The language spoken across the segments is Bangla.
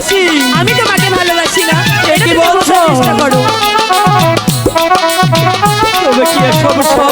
ভালোবাসি। আমি তোমাকে ভালোবাসি না কি বলছো? করো। তবে কি সব?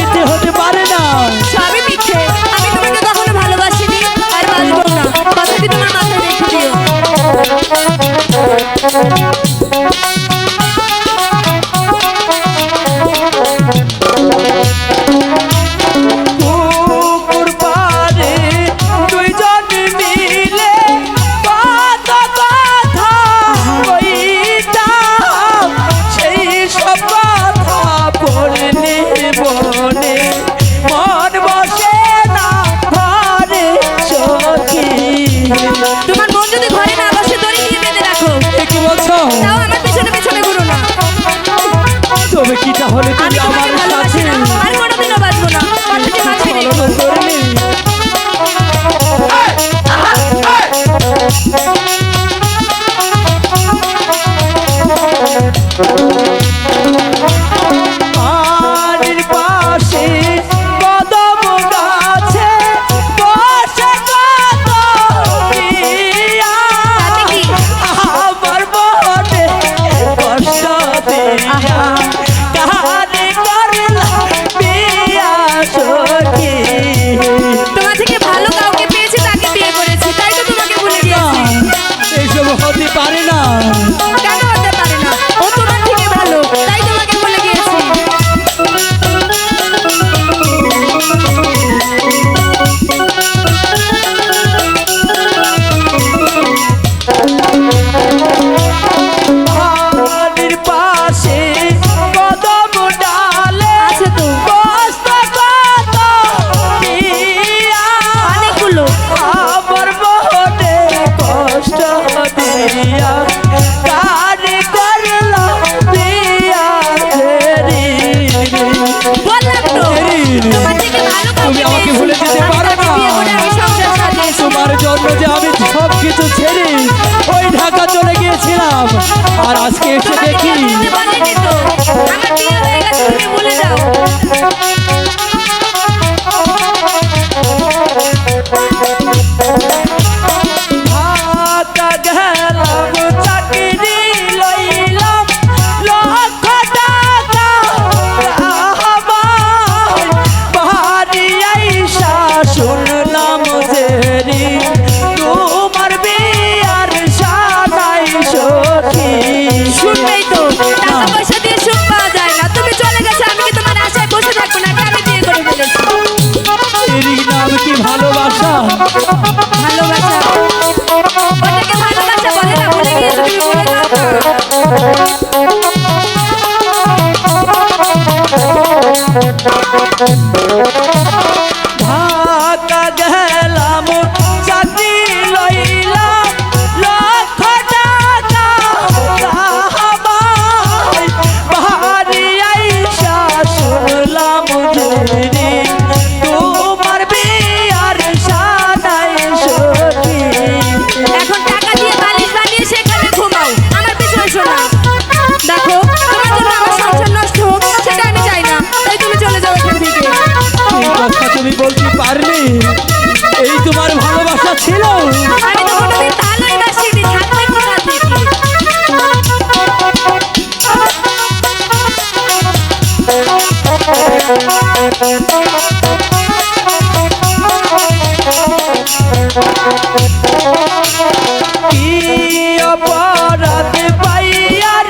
মিথ্যে হতে পারে না। সবই মিথ্যে। আমি তোমাকে কখনো ভালোবাসিনি আর ভালোবাসবো না। কথাটি তোমার মাথায় রেখে দিও। কিছু ছেড়ে ওই ঢাকা চলে গিয়েছিলাম। আর আজকে এসে দেখি কি অপরাধ পাইয়ার